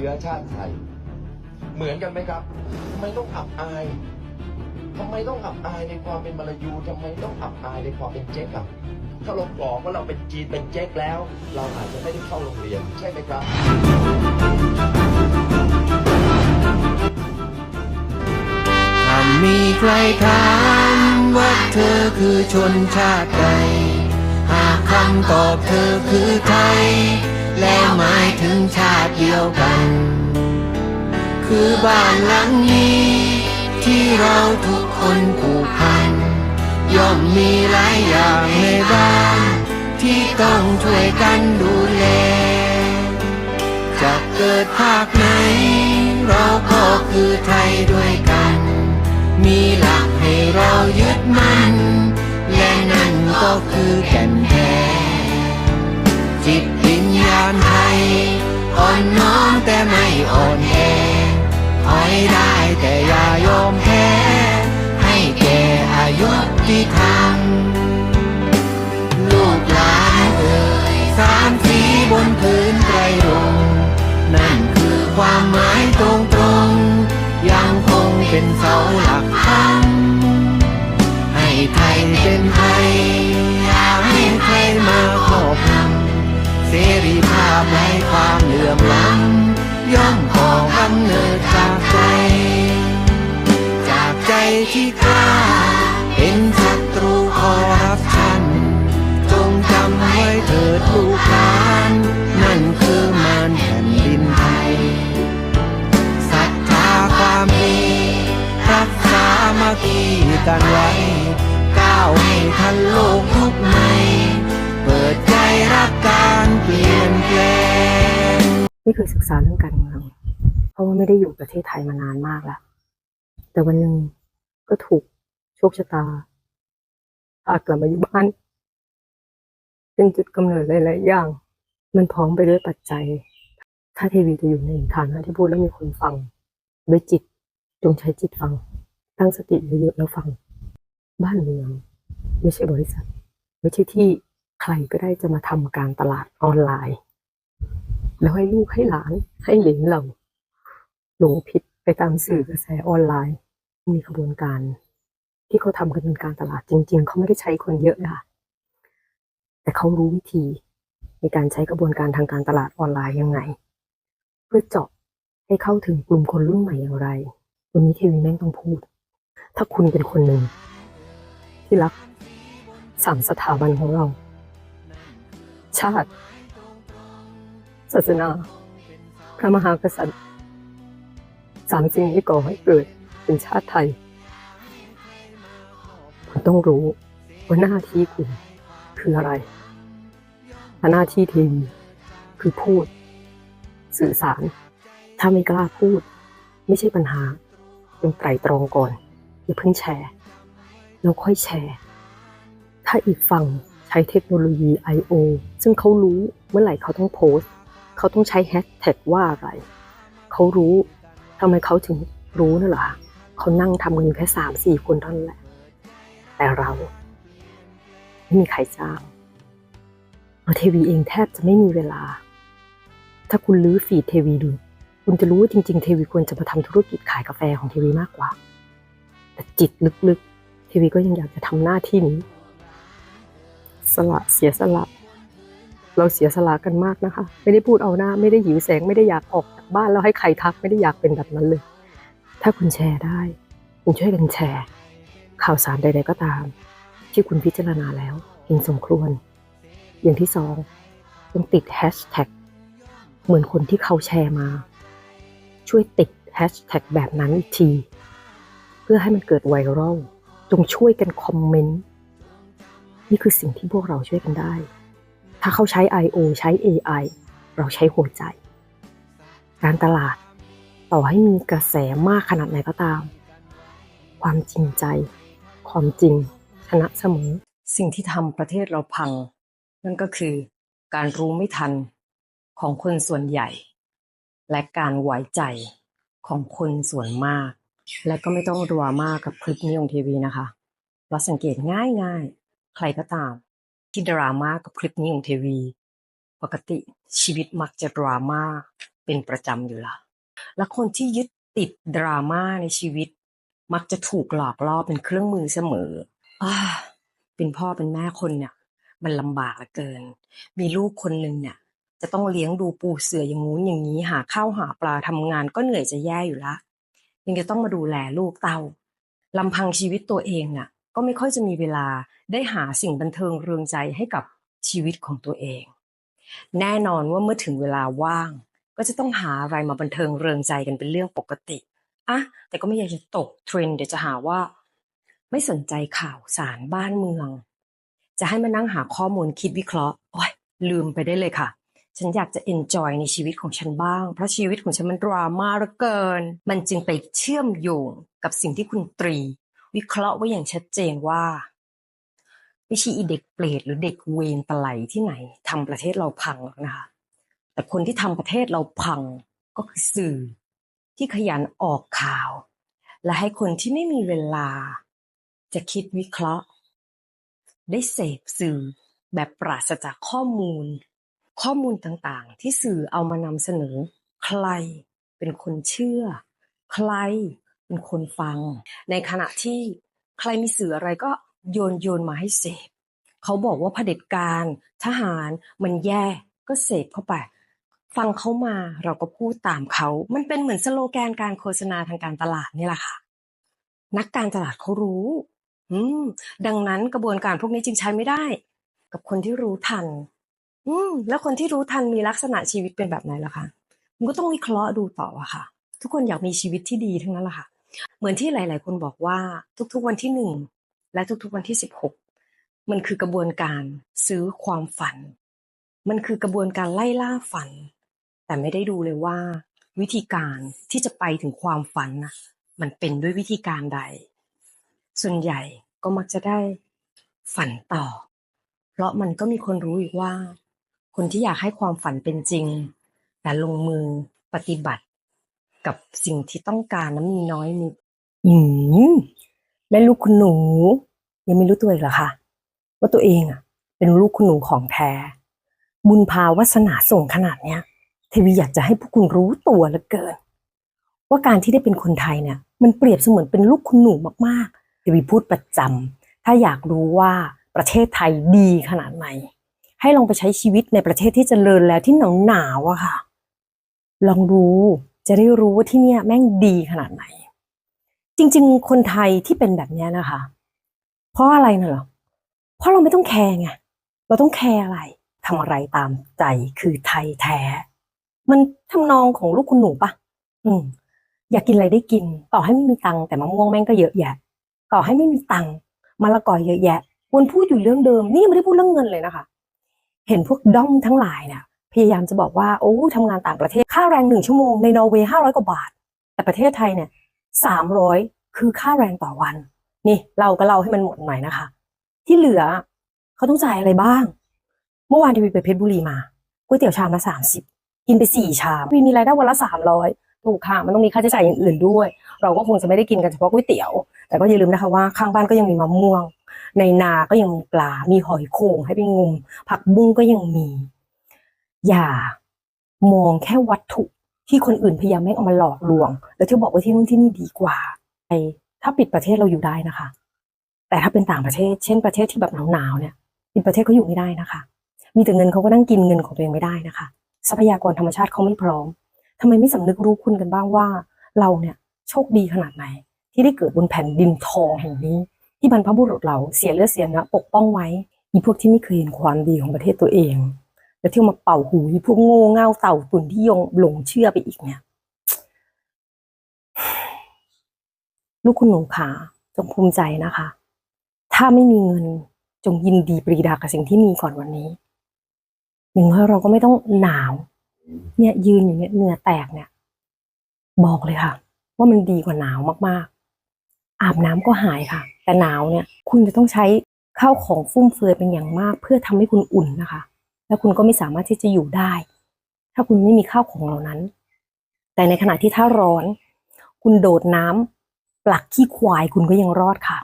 ชื้อชาติไทย เหมือนกันไหมครับทำไมต้องอับอายทำไมต้องอับอายในความเป็นมลายูทำไมต้องอับอายในความเป็นเจ๊กอะถ้าเราบอกว่าเราเป็นจีนเป็นเจ๊กแล้ว เราอาจจะไม่ได้เข้าโรงเรียนใช่ไหมครับ ถ้ามีใครถามว่าเธอคือชนชาติใด หากคำตอบเธอคือไทย แล้วหมายถึงชาติเดียวกัน คือบ้านหลังนี้ ที่เราทุกคนผูกพัน ย่อมมีหลายอย่างในบ้าน ที่ต้องช่วยกันดูแลจะเกิดภาคไหน เราก็คือไทยด้วยกัน มีหลักให้เรายึดมั่น และนั่นก็คือแก่น อ่อนแอถอยได้แต่อย่ายอมแพ้ให้แก่อายุที่ทำลูกหลานเอ่ยสามสีบนพื้นไตรรงนั่นคือความหมายตรงตรงยังคงเป็นเสาหลักธรรมให้ไทยเป็นไทยอย่าให้ใครมาครอบงำเสรีภาพและความเหลื่อมล้ำ ย่อมก่อกำเนิดจากใจ จากใจที่กล้า เป็นศัตรูคอร์รัปชัน จงจำไว้เถิดลูกหลานนั่นคือมารแผ่นดินไทยศรัทธาความดีรักษามาคีกันไว้ก้าวให้ทันโลกยุคใหม่เปิดใจรักการเปลี่ยน ไม่เคยศึกษาเรื่องการเมือง เพราะว่าไม่ได้อยู่ประเทศไทยมานานมากแล้วแต่วันหนึ่งก็ถูกโชคชะตาพากลับมาอยู่บ้าน เป็นจุดกำเนิดหลายๆอย่าง มันพร้อมไปด้วยปัจจัย ถ้าเทวีจะอยู่ในฐานะที่พูดแล้วมีคนฟัง ด้วยจิตจงใช้จิตฟัง ตั้งสติเยอะๆแล้วฟัง บ้านเมือง ไม่ใช่บริษัท ไม่ใช่ที่ใครก็ได้จะมาทำการตลาดออนไลน์ แล้วให้ลูกให้หลานให้เหลนเราหลงผิดไปตามสื่อกระแสออนไลน์ มีขบวนการ ที่เขาทำกันเป็นการตลาดจริง ๆ เขาไม่ได้ใช้คนเยอะนะคะแต่เขารู้วิธีในการใช้กระบวนการทางการตลาดออนไลน์ยังไง เพื่อเจาะให้เข้าถึงกลุ่มคนรุ่นใหม่อย่างไร วันนี้ทีวีแม่งต้องพูด ถ้าคุณเป็นคนหนึ่ง ที่รักสามสถาบันของเรา ชาติ ศาสนา พระมหากษัตริย์ สามสิ่งที่ก่อให้เกิดเป็นชาติไทยคุณต้องรู้ว่าหน้าที่คุณคืออะไรหน้าที่ทีวีคือพูด สื่อสาร ถ้าไม่กล้าพูด ไม่ใช่ปัญหาต้องไตรตรองก่อนอย่าเพิ่งแชร์แล้วค่อยแชร์ ถ้าอีกฝั่งใช้เทคโนโลยี I.O. ซึ่งเขารู้เมื่อไหร่เขาต้องโพสต์ เขาต้องใช้แฮชแท็กว่าอะไร เขารู้ทำไมเขาถึงรู้น่ะเหรอเขานั่งทำกันอยู่แค่สามสี่คนเท่านั้นแหละ แต่เราไม่มีใครจ้างเราเทวีเองแทบจะไม่มีเวลา ถ้าคุณลื้อฟีดเทวีดู คุณจะรู้ว่าจริงๆ เทวีควรจะมาทำธุรกิจขายกาแฟของเทวีมากกว่า แต่จิตลึกๆ เทวีก็ยังอยากจะทำหน้าที่นี้ สละเสียสละ เราเสียสละกันมากนะคะ ไม่ได้พูดเอาหน้า ไม่ได้หิวแสง ไม่ได้อยากออกจากบ้านแล้วให้ใครทัก ไม่ได้อยากเป็นแบบนั้นเลย ถ้าคุณแชร์ได้ คุณช่วยกันแชร์ ข่าวสารใด ๆก็ตาม ที่คุณพิจารณาแล้วเห็นสมควร อย่างที่สองต้องติดแฮชแท็กเหมือนคนที่เขาแชร์มา ช่วยติดแฮชแท็กแบบนั้นอีกที เพื่อให้มันเกิดไวรัลจงช่วยกันคอมเมนต์ นี่คือสิ่งที่พวกเราช่วยกันได้ ถ้าเขาใช้ I.O. ใช้ AI เราใช้หัวใจ การตลาดต่อให้มีกระแสมากขนาดไหนก็ตาม ความจริงใจ ความจริงชนะเสมอ สิ่งที่ทำประเทศเราพัง นั่นก็คือการรู้ไม่ทันของคนส่วนใหญ่ และการไว้ใจของคนส่วนมาก และก็ไม่ต้องดราม่ากับคลิปนี้ของทีวีนะคะ เราสังเกตง่ายๆ ใครก็ตาม ที่ดราม่ากับคลิปนี้ของทีวี ปกติชีวิตมักจะดราม่าเป็นประจำอยู่ละและคนที่ยึดติดดราม่าในชีวิต มักจะถูกหลอกล่อเป็นเครื่องมือเสมออาเป็นพ่อเป็นแม่คนเนี่ย มันลำบากเหลือเกิน มีลูกคนหนึ่งเนี่ย จะต้องเลี้ยงดูปูเสืออย่างงู้นอย่างนี้หาข้าวหาปลาทำงานก็เหนื่อยจะแย่อยู่ละยังจะต้องมาดูแลลูกเตาลำพังชีวิตตัวเองน่ะ ก็ไม่ค่อยจะมีเวลาได้หาสิ่งบันเทิงเรืองใจให้กับชีวิตของตัวเอง แน่นอนว่าเมื่อถึงเวลาว่าง ก็จะต้องหาอะไรมาบันเทิงเริงใจกันเป็นเรื่องปกติอะแต่ก็ไม่อยากจะตกเทรนเดี๋ยวจะหาว่า ไม่สนใจข่าวสารบ้านเมือง จะให้มานั่งหาข้อมูลคิดวิเคราะห์โอ้ยลืมไปได้เลยค่ะฉันอยากจะ enjoy ในชีวิตของฉันบ้าง เพราะชีวิตของฉันมันดราม่าเหลือเกิน มันจึงไปเชื่อมโยงกับสิ่งที่คุณตรี วิเคราะห์ไว้อย่างชัดเจนว่า ไม่ใช่อีเด็กเปรตหรือเด็กเวนตะไหลที่ไหนทำประเทศเราพังหรอกนะคะแต่คนที่ทำประเทศเราพังก็คือสื่อที่ขยันออกข่าว และให้คนที่ไม่มีเวลา จะคิดวิเคราะห์ ได้เสพสื่อแบบปราศจากข้อมูล ข้อมูลต่างๆ ที่สื่อเอามานำเสนอ ใครเป็นคนเชื่อ ใคร เป็นคนฟัง ในขณะที่ใครมีสื่ออะไรก็โยนโยนมาให้เสพเขาบอกว่าเผด็จการทหารมันแย่ก็เสพเข้าไป ฟังเขามาเราก็พูดตามเขา มันเป็นเหมือนสโลแกนการโฆษณาทางการตลาดนี่แหละค่ะ นักการตลาดเขารู้ อืม ดังนั้นกระบวนการพวกนี้จึงใช้ไม่ได้ กับคนที่รู้ทัน อืม แล้วคนที่รู้ทันมีลักษณะชีวิตเป็นแบบไหนล่ะคะมันก็ต้องวิเคราะห์ดูต่ออะค่ะ ทุกคนอยากมีชีวิตที่ดีทั้งนั้นแหละค่ะ เหมือนที่หลาย ๆ คนบอกว่าทุก ๆ วันที่หนึ่งและทุก ๆ วันที่สิบหกมันคือกระบวนการซื้อความฝัน มันคือกระบวนการไล่ล่าฝัน แต่ไม่ได้ดูเลยว่า วิธีการที่จะไปถึงความฝันนะมันเป็นด้วยวิธีการใด ส่วนใหญ่ก็มักจะได้ฝันต่อ เพราะมันก็มีคนรู้อีกว่า คนที่อยากให้ความฝันเป็นจริง แต่ลงมือปฏิบัติ กับสิ่งที่ต้องการนั้นมีน้อยนิดอืมและลูกคุณหนู ยังไม่รู้ตัวอีกเหรอคะว่าตัวเองอะ เป็นลูกคุณหนูของแท้ บุญพาวาสนาส่งขนาดเนี้ยเทวีอยากจะให้พวกคุณรู้ตัวเหลือเกิน ว่าการที่ได้เป็นคนไทยเนี่ย มันเปรียบเสมือนเป็นลูกคุณหนูมากๆเทวีพูดประจำถ้าอยากรู้ว่าประเทศไทยดีขนาดไหนให้ลองไปใช้ชีวิตในประเทศที่เจริญแล้วที่หนาวหนาวๆอะค่ะ ลองดู จะได้รู้ว่าที่เนี่ยแม่งดีขนาดไหน จริง ๆ คนไทยที่เป็นแบบเนี้ยนะคะ เพราะอะไรน่ะเหรอเพราะเราไม่ต้องแคร์ไงเราต้องแคร์อะไรทำอะไรตามใจคือไทยแท้ มันทำนองของลูกคุณหนูปะอืมอยากกินอะไรได้กิน ต่อให้ไม่มีตังค์แต่มะม่วงแม่งก็เยอะแยะ ต่อให้ไม่มีตังค์มะละกอเยอะแยะวนพูดอยู่เรื่องเดิม นี่ไม่ได้พูดเรื่องเงินเลยนะคะ เห็นพวกด้อมทั้งหลายเนี่ย พยายามจะบอกว่าโอ้ทำงานต่างประเทศค่าแรงหนึ่งชั่วโมงในนอร์เวย์ห้าร้อยกว่าบาท แต่ประเทศไทยเนี่ยสามร้อยคือค่าแรงต่อวัน นี่เราก็เล่าให้มันหมดหน่อยนะคะ ที่เหลือเขาต้องจ่ายอะไรบ้าง เมื่อวานทีวีไปเพชรบุรีมาก๋วยเตี๋ยวชามละสามสิบกินไปสี่ชามมีมีรายได้วันละสามร้อยถูกค่ะมันต้องมีค่าใช้จ่ายอย่างอื่นด้วย เราก็คงจะไม่ได้กินกันเฉพาะก๋วยเตี๋ยว แต่ก็อย่าลืมนะคะว่าข้างบ้านก็ยังมีมะม่วง ในนาก็ยังมีปลา มีหอยโข่งให้ไปงม ผักบุ้งก็ยังมี อย่ามองแค่วัตถุที่คนอื่นพยายามไม่เอามาหลอกลวง แล้วที่บอกว่าที่นู่นที่นี่ดีกว่าไอถ้าปิดประเทศเราอยู่ได้นะคะ แต่ถ้าเป็นต่างประเทศ เช่นประเทศที่แบบหนาวๆเนี่ยปิดประเทศเขาอยู่ไม่ได้นะคะ มีแต่เงินเขาก็นั่งกินเงินของตัวเองไม่ได้นะคะ ทรัพยากรธรรมชาติเขาไม่พร้อมทำไมไม่สำนึกรู้คุณกันบ้างว่า เราเนี่ยโชคดีขนาดไหน ที่ได้เกิดบนแผ่นดินทองแห่งนี้ ที่บรรพบุรุษเราเสียเลือดเสียเนื้อปกป้องไว้อีพวกที่ไม่เคยเห็นความดีของประเทศตัวเอง แล้วเที่ยวมาเป่าหูพวกโง่เง่าเต่าตุ่นที่ยงหลงเชื่อไปอีกเนี่ย ลูกคุณหนูขาจงภูมิใจนะคะ ถ้าไม่มีเงินจงยินดีปรีดากับสิ่งที่มีก่อนวันนี้อย่างน้อยเราก็ไม่ต้องหนาว เนี่ยยืนอย่างเงี้ยเหงื่อแตกเนี่ย บอกเลยค่ะ ว่ามันดีกว่าหนาวมากๆ อาบน้ำก็หายค่ะ แต่หนาวเนี่ย คุณจะต้องใช้ข้าวของฟุ่มเฟือยเป็นอย่างมาก เพื่อทำให้คุณอุ่นนะคะ แล้วคุณก็ไม่สามารถที่จะอยู่ได้ ถ้าคุณไม่มีข้าวของเหล่านั้น แต่ในขณะที่ถ้าร้อน คุณโดดน้ำปลักขี้ควายคุณก็ยังรอดค่ะ